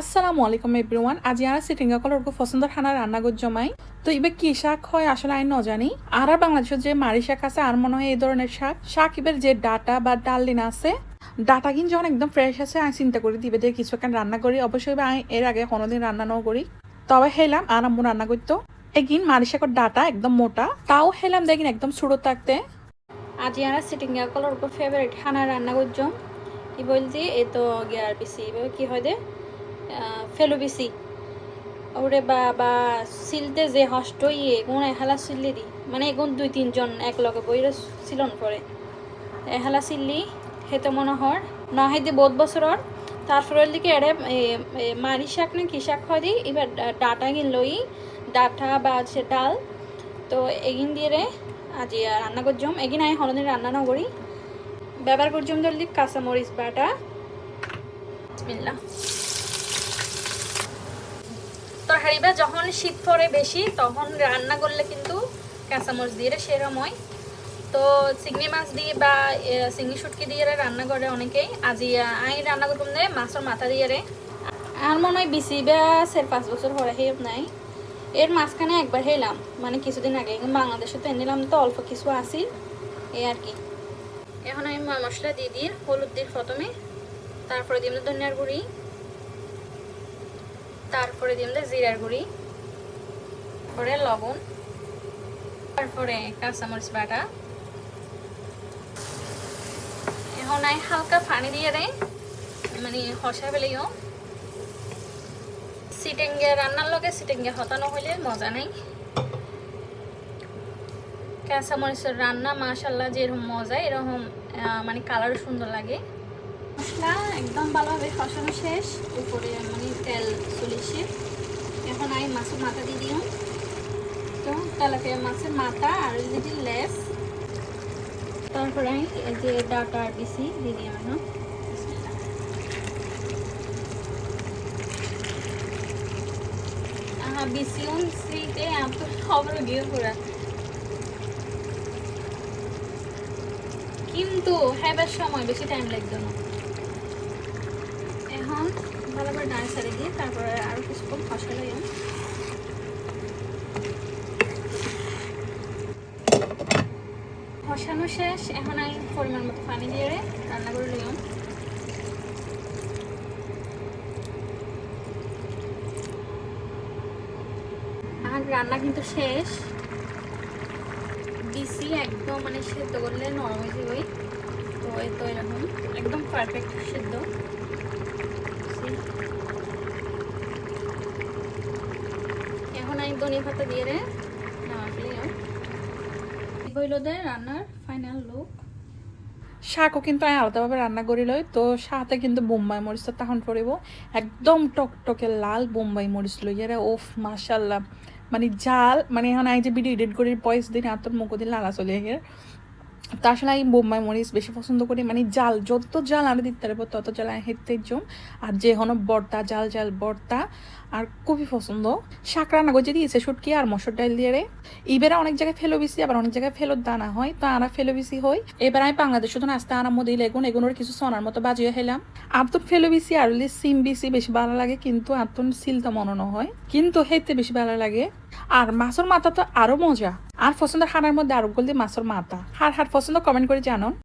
আসসালামু আলাইকুম এভরিওয়ান। আজি আর সিটিংগা কলর পছন্দ খানা রান্না জমাই। তো এবার কি শাক হয় আসলে আমি নজানি। আর আর বাংলাদেশের যে মারি শাক আছে, আর মনে হয় এই ধরনের শাক। শাক ইবের যে ডাটা বা ডালিন আছে, ডাটা কিন্তু যখন একদম ফ্রেশ আছে আমি চিন্তা করি দিবে দিয়ে কিছু একটা রান্না করি। অবশ্যই আমি এর আগে কোনোদিন রান্না নাও করি। তবে হেলাম, আর আম্মু রান্না করতো। এগিন মারি শাকের ডাটা একদম মোটা। তাও হেলাম দেখিন একদম ছোটো থাকতে। আজি আর সিটিং কলর ফেভারিট খানা রান্না করছম কি বলছি, এ তো গিয়ার এভাবে কি হয় দে? ফেলো বিসি ওরে বা বা সিলতে যে হষ্ট ইয়ে কোন এহালা সিললি দি। মানে এগুন দুই, তিনজন এক লগে বইরে সিলন পরে। এহালা সিললি, হেতে মনে হর, না হেদি বহুত বছরর তারপরের দিকে এড়ে মারি শাক না কি শাক হয় দি, এবার ডাটা গিন লই, ডাটা বা হচ্ছে ডাল। তো এগিন দিয়ে রে, আজি রান্না করছম এগিন আমি হলদিন রান্না না করি। ব্যবহার করছম জলদি কাঁচামরিচ বাটা। বিসমিল্লাহ। তরকারি বা যখন শীত পড়ে বেশি, তখন রান্না করলে কিন্তু কাঁচামরিচ দিয়ে সেরম হয়। তো চিংড়ি মাছ দিয়ে বা চিংড়ি শুটকি দিয়ে রান্না করে অনেকেই। আজি আই রান্না করতাম রে মাছের মাথা দিয়ে আর মনে হয় বেশি বা চার পাঁচ বছর হরে হেব নাই। এর মাঝখানে একবার হেলাম মানে কিছুদিন আগে। বাংলাদেশে তো এনেলাম তো, অল্প কিছু আসিল এই আর কি। এখন আমি মশলা দিয়ে দিই, হলুদ দিই প্রথমে। তারপরে দিলাম ধনিয়ার গুঁড়ি। তারপরে দিলাম জিরার গুঁড়ি পরে লবণ, তারপরে কাঁচামরিচ বাটা। এখন আমি হালকা পানি দিয়ে দেয় মানে হসা পেলেও সিটেঙ্গে রান্নার লগে সিটেঙ্গে হতানো হইলে মজা নাই। কাঁচা মরিচের রান্না মাশাল্লাহ যেরকম মজা এরকম মানে কালারও সুন্দর লাগে। মশলা, একদম ভালোভাবে কষানো শেষ। উপরে মানে তেল চলিছে এখন আমি মাছের মাথা দিয়ে তো মাছের মাথা আর লেস। তারপরে আমি যে ডাটা দিয়ে কিন্তু হেবার সময় বেশি টাইম লাগতো না। এখন ভালো করে ডান সারে দিয়ে তারপরে আরও কিছুক্ষণ ফসা লাগাম ফসানো শেষ, এখন আমি পরিমাণ মতো পানি দিয়ে রান্না করে লইম আর রান্না কিন্তু শেষ। দিছি একদম মানে সেদ্ধ করলে নরম হয়ে যাবে। তো এই তো এরকম, একদম পারফেক্ট সেদ্ধ। ধনিয়া পাতা দিয়ে রে নামা ফেলে হইল রান্নার শাকও কিন্তু আমি আলাদাভাবে রান্না করি লই তো সাথে কিন্তু বোম্বাই মরিচটা তখন পড়িব। একদম টকটকে লাল বোম্বাই মরিচ লই, এরা ওফ মাশাল্লাহ মানে জাল মানে এখন আই যে ভিডিও এডিট করি পয়স দিন আর তোর মুখ দিন লালা চলে গিয়ে তো আসলে আমি বোম্বাই মরিচ বেশি পছন্দ করি। মানে জাল, যত জাল আমি দিতে পারব, তত জাল আমি হেঁটতে জম। আর যে হনো বর্তা, জাল জাল, বর্তা, আর খুবই পছন্দ। শাক রান্না দিয়েছে, শুটকি আর মসুর ডাল দিয়ে রে। এবারে অনেক জায়গায় ফেলো বিসি আবার অনেক জায়গায় ফেলোর দানা হয়। তো আনা ফেলো বিসি হয় এবার আমি বাংলাদেশ শুধু নাস্তা আনার মধ্যে এগুন এগুনোর কিছু সোনার মতো বাজিয়ে হেলাম। আতুন ফেলো বিসি আর সিম বিসি বেশি ভালো লাগে, কিন্তু আতুন তো মনে হয়। কিন্তু হেতে বেশি ভালো লাগে। আর মাছের মাথা তো আরও মজা। আর পছন্দের হাড়ের মধ্যে আরও বলতে মাছের মাথা। হার হার পছন্দ কমেন্ট করে জানো